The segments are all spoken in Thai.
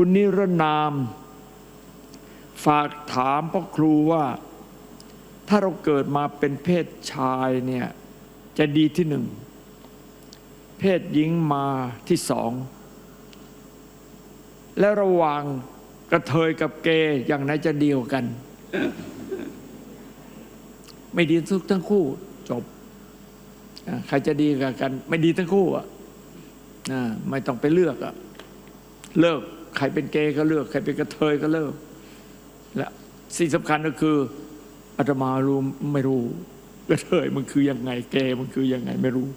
คุณนิรนาม ฝากถามพ่อครูว่า ถ้าเราเกิดมาเป็นเพศชายเนี่ยจะดีที่หนึ่ง เพศหญิงมาที่สอง แล้วระหว่างกระเทยกับเกย์อย่างไหนจะดีกว่ากัน ไม่ดีทุกทั้งคู่จบใครจะดีกับกัน ไม่ดีทั้งคู่อะไม่ต้องไปเลือกอะเลิก ใครเป็นเกย์ก็เลือก ใครเป็นกระเทยก็เลิกและสิ่งสำคัญก็คืออาตมารู้ไม่รู้กระเทยมันคือยังไงเกย์มันคือยังไงไม่รู้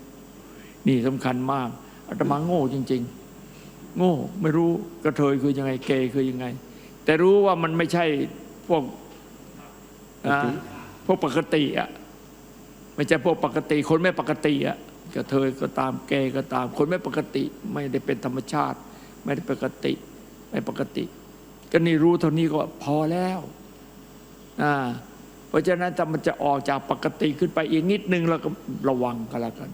นี่สำคัญมากอาตมาโง่จริง ๆ โง่ไม่รู้กระเทยคือยังไงเกย์คือยังไง แต่รู้ว่ามันไม่ใช่พวกอ่าพวกปกติอะไม่ใช่พวกปกติ คนไม่ปกติอะกระเทยก็ตามเกย์ก็ตาม คนไม่ปกติ ไม่ได้เป็นธรรมชาติ ไม่ได้ปกติ ไม่ปกติ ก็นี่รู้เท่านี้ก็พอแล้วอ่าเพราะฉะนั้นถ้ามันจะออกจากปกติขึ้นไปอีกนิดนึงเราก็ระวังกันแล้วกัน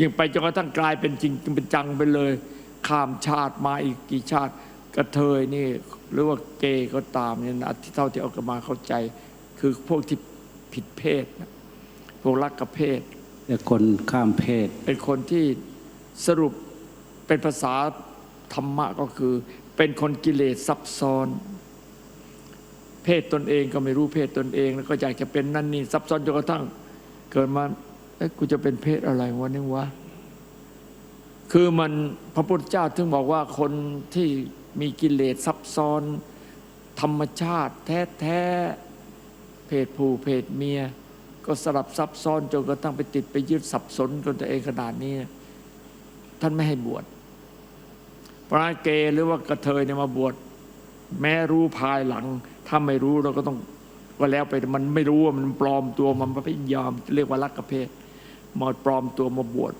ยิ่งไปจนกระทั่งกลายเป็นจริงเป็นจังไปเลย ข้ามชาติมาอีกกี่ชาติกระเทยนี่ หรือว่าเกย์ก็ตามเนี่ยนะที่เท่าที่เอากันมาเข้าใจ คือพวกที่ผิดเพศนะพวกรักกับเพศแต่คนข้ามเพศ เป็นคนที่สรุปเป็นภาษาธรรมะก็คือ เป็นคนกิเลสซับซ้อน เพศตนเองก็ไม่รู้เพศตนเอง แล้วก็อยากจะเป็นนั่นนี่ซับซ้อนจนกระทั่ง เกิดมาเอ้ยกูจะเป็นเพศอะไรวะเนี่ยวะคือมันพระพุทธเจ้าถึงบอกว่าคนที่มีกิเลสซับซ้อน ธรรมชาติแท้ๆเพศผู้เพศเมีย ก็สลับซับซ้อนจนกระทั่งไปติดไปยึดสับสนจนตัวเองขนาดนี้ ท่านไม่ให้บวช พระเกย์หรือว่ากระเทยเนี่ยมาบวชแม้รู้ภายหลัง ถ้าไม่รู้เราก็ต้องว่าแล้วไปมันไม่รู้ว่ามันปลอมตัวมันพยายามเรียกว่ารักกระเพศมาปลอมตัวมาบวช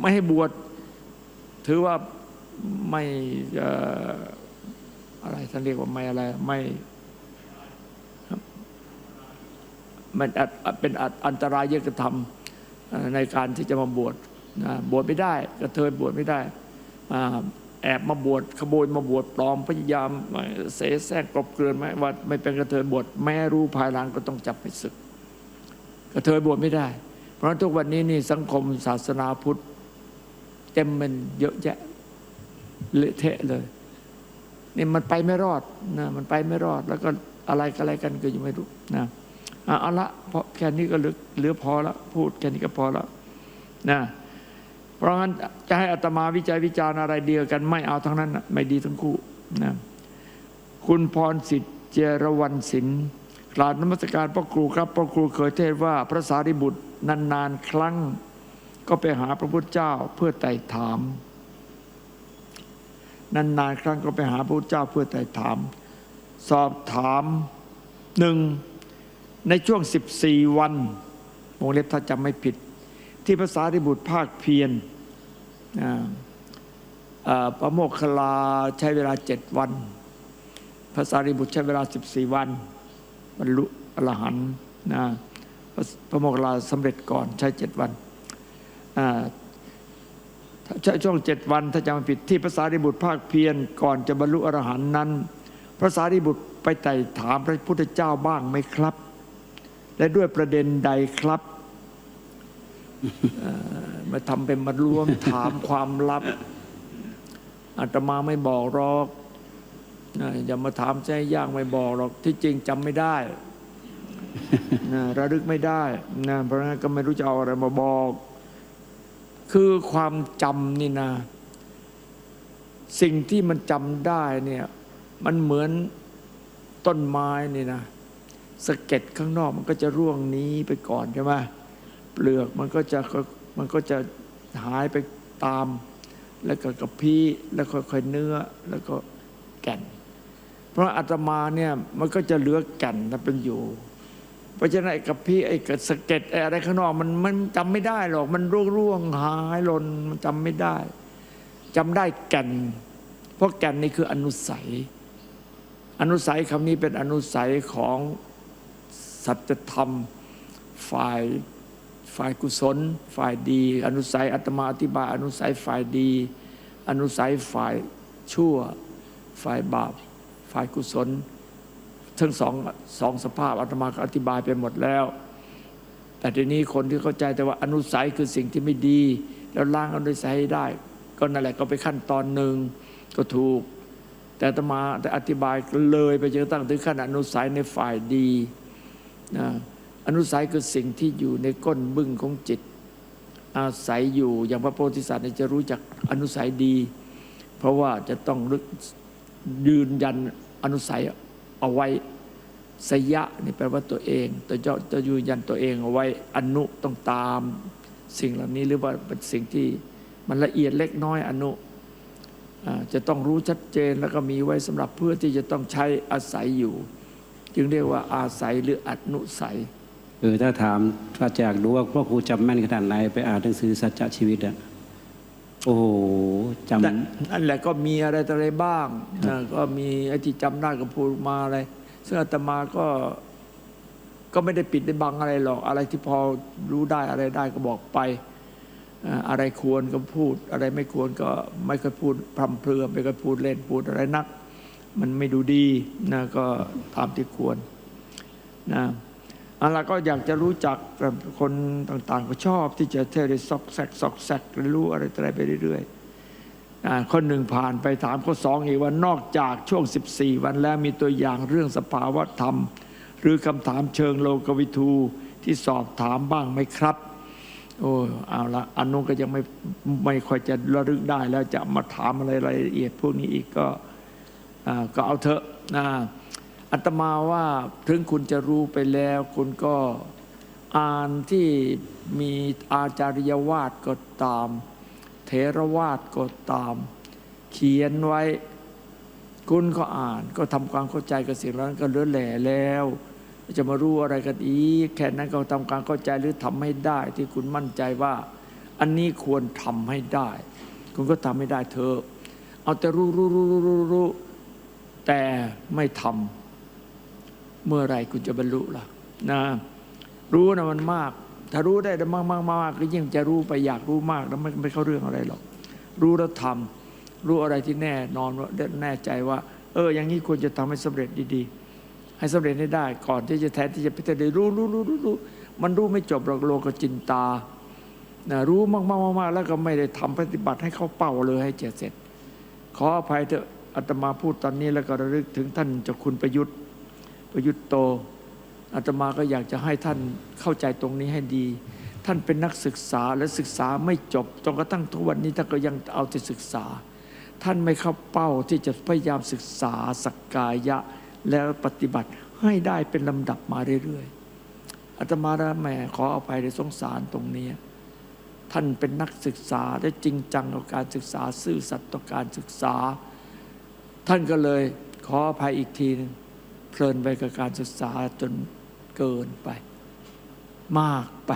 ไม่ให้บวชถือว่าไม่อะไรท่านเรียกว่าไม่อะไรไม่มันเป็นอันตรายยกระทำในการที่จะมาบวชนะบวชไม่ได้กระเทยบวชไม่ได้ แอบมาบวชขโมยมาบวชปลอมพยายามเสแสร้งกลบเกลื่อนไหมว่าไม่เป็นกระเทยบวชแม้รู้ภายหลังก็ต้องจับไปศึก กระเทยบวชไม่ได้ เพราะฉะนั้นทุกวันนี้นี่สังคมศาสนาพุทธเต็มมันเยอะแยะเละเทะเลยนี่มันไปไม่รอดนะมันไปไม่รอด แล้วก็อะไรกันอะไรกันก็ยังไม่รู้นะเอาละเพราะแค่นี้ก็เหลือพอละพูดแค่นี้ก็พอละนะ เพราะงั้นจะให้อาตมาวิจัยวิจารณ์อะไรเดียวกันไม่เอาทั้งนั้น ไม่ดีทั้งคู่นะคุณพรสิทธิ์เจรวันศิลป์กราบนมัสการพ่อครูครับพ่อครูเคยเทศว่าพระสารีบุตรนานๆครั้ง ก็ไปหาพระพุทธเจ้าเพื่อไต่ถาม นานๆครั้งก็ไปหาพระพุทธเจ้าเพื่อไต่ถาม สอบถามหนึ่งในช่วง 14 วันวงเล็บถ้าจำไม่ผิด ที่ภาษาริบุตรภาคเพียรอ่าอ่าพระโมคคลาใช้เวลาเจ็ดวันภาษาริบุตรใช้เวลา14วันบรรลุอรหันต์นะพระโมคคัลลาสำเร็จก่อนใช้เจ็ดวันใช้ช่วงเจ็ดวันถ้าจำผิดที่ภาษาริบุตรภาคเพียรก่อนจะบรรลุอรหันต์นั้นพระสารีบุตรไปไต่ถามพระพุทธเจ้าบ้างไหมครับ และด้วยประเด็นใดครับ มาทำเป็นมารวมถามความลับอาตมาไม่บอกหรอกอย่ามาถามใจยากไม่บอกหรอกที่จริงจำไม่ได้นะระลึกไม่ได้นะเพราะงั้นก็ไม่รู้จะเอาอะไรมาบอก คือความจำนี่นะ สิ่งที่มันจำได้เนี่ยมันเหมือนต้นไม้นี่นะสะเก็ดข้างนอกมันก็จะร่วงนี้ไปก่อนใช่ไหม เปลือกมันก็จะมันก็จะหายไปตาม แล้วก็กระพี้แล้วค่อยๆเนื้อแล้วก็แก่น เพราะอาตมาเนี่ยมันก็จะเหลือแก่นนะเป็นอยู่ เพราะฉะนั้นไอ้กระพี้ไอ้กระสเก็ดไอ้อะไรข้างนอกมันมันจำไม่ได้หรอกมันร่วงๆหายหล่นมันจำไม่ได้จำได้แก่น เพราะแก่นนี่คืออนุสัย อนุสัยคำนี้เป็นอนุสัยของสัจธรรมฝ่าย ฝ่ายกุศล ฝ่ายดี อนุสัยอัตมาอธิบายอนุสัยฝ่ายดี อนุสัยฝ่ายชั่ว ฝ่ายบาป ฝ่ายกุศล ทั้งสองสองสภาพอาตมาก็อธิบายไปหมดแล้ว แต่ทีนี้คนที่เข้าใจแต่ว่าอนุสัยคือสิ่งที่ไม่ดี แล้วล้างอนุสัยให้ได้ ก็นั่นแหละก็ไปขั้นตอนหนึ่งก็ถูก แต่อาตมาแต่อธิบายเลยไปจนตั้งถึงขั้นอนุสัยในฝ่ายดีนะ อนุสัยคือสิ่งที่อยู่ในก้นบึ้งของจิต อาศัยอยู่อย่างพระโพธิสัตว์เนี่ยจะรู้จักอนุสัยดี เพราะว่าจะต้องรึกยืนยันอนุสัยเอาไว้สยะนี่แปลว่าตัวเองตัวเจ้าจะยืนยันตัวเองเอาไว้อนุต้องตาม สิ่งเหล่านี้หรือว่าเป็นสิ่งที่มันละเอียดเล็กน้อยอนุจะต้องรู้ชัดเจนแล้วก็มีไว้สำหรับเพื่อที่จะต้องใช้อาศัยอยู่ จึงเรียกว่าอาศัยหรืออนุสัย เออถ้าถามถ้าอยากรู้ว่าพ่อครูจำแม่นขนาดไหนไปอ่านหนังสือสัจจะชีวิตอะโอ้โหจนั่นนั่นแหละก็มีอะไรต่ออะไรบ้างนะก็มีไอ้ที่จำได้ก็พูดมาอะไร ซึ่งอาตมาก็ก็ไม่ได้ปิดได้บังอะไรหรอก อะไรที่พอรู้ได้อะไรได้ก็บอกไป อะไรควรก็พูด อะไรไม่ควรก็ไม่เคยพูดพร่ำเพรื่อไม่เคยพูดเล่นพูดอะไรนัก มันไม่ดูดีนะก็ตามที่ควรนะ อะไรก็อยากจะรู้จักคนต่างๆ ก็ชอบที่จะเทได้ซอกแซกซอกแซกเรียนรู้อะไรต่ออะไรไปเรื่อยๆอ่าข้อหนึ่งผ่านไปถามข้อสองอีกว่านอกจากช่วง 14 วันแล้วมีตัวอย่างเรื่องสภาวะธรรม หรือคำถามเชิงโลกวิทูที่สอบถามบ้างไหมครับ โอ้เอาละอันนู้นก็ยังไม่ไม่ค่อยจะระลึกได้แล้วจะมาถามอะไรรายละเอียดพวกนี้อีกก็ก็เอาเถอะนะ อัตมาว่าถึงคุณจะรู้ไปแล้ว คุณก็อ่านที่มีอาจาริยวาทก็ตาม เทรวาทก็ตาม เขียนไว้ คุณก็อ่านก็ทำความเข้าใจกับสิ่งนั้นก็เลื่อแหล่แล้ว จะมารู้อะไรกันอีกแค่นั้นก็ทำความเข้าใจหรือทำให้ได้ ที่คุณมั่นใจว่า อันนี้ควรทำให้ได้ คุณก็ทำให้ได้เถอเอาแต่รู้รู้รู้รู้รู้รู้แต่ไม่ทำ เมื่อไรคุณจะบรรลุล่ะนะรู้นะมันมาก ถ้ารู้ได้มากมากมากก็ยิ่งจะรู้ไปอยากรู้มากแล้วไม่ไม่เข้าเรื่องอะไรหรอก รู้แล้วทำรู้อะไรที่แน่นอนว่าแน่ใจว่า เออ อย่างนี้ควรจะทำให้สำเร็จดีๆ ให้สำเร็จให้ได้ ก่อนที่จะแทนที่จะพิจารณารู้รู้รู้รู้รู้มันรู้ไม่จบหรอกโลกจินตานะรู้มากๆมากแล้วก็ไม่ได้ทำปฏิบัติให้เข้าเป้าเลยให้เจ็ดเสร็จ ขออภัยเถอะอาตมาพูดตอนนี้แล้วก็ระลึกถึงท่านเจ้าคุณประยุทธ์ ประยุทธ์โตอาตมาก็อยากจะให้ท่านเข้าใจตรงนี้ให้ดี ท่านเป็นนักศึกษาและศึกษาไม่จบจนกระทั่งทุกวันนี้ท่านก็ยังเอาแต่ศึกษา ท่านไม่เข้าเป้าที่จะพยายามศึกษาสักกายะแล้วปฏิบัติให้ได้เป็นลำดับมาเรื่อยๆอาตมาละแม่ขออภัยในสงสารตรงนี้ท่านเป็นนักศึกษาและจริงจังกับการศึกษาซื่อสัตย์ต่อการศึกษา ท่านก็เลยขออภัยอีกทีหนึง เพลินไปกับการศึกษาจนเกินไป มากไป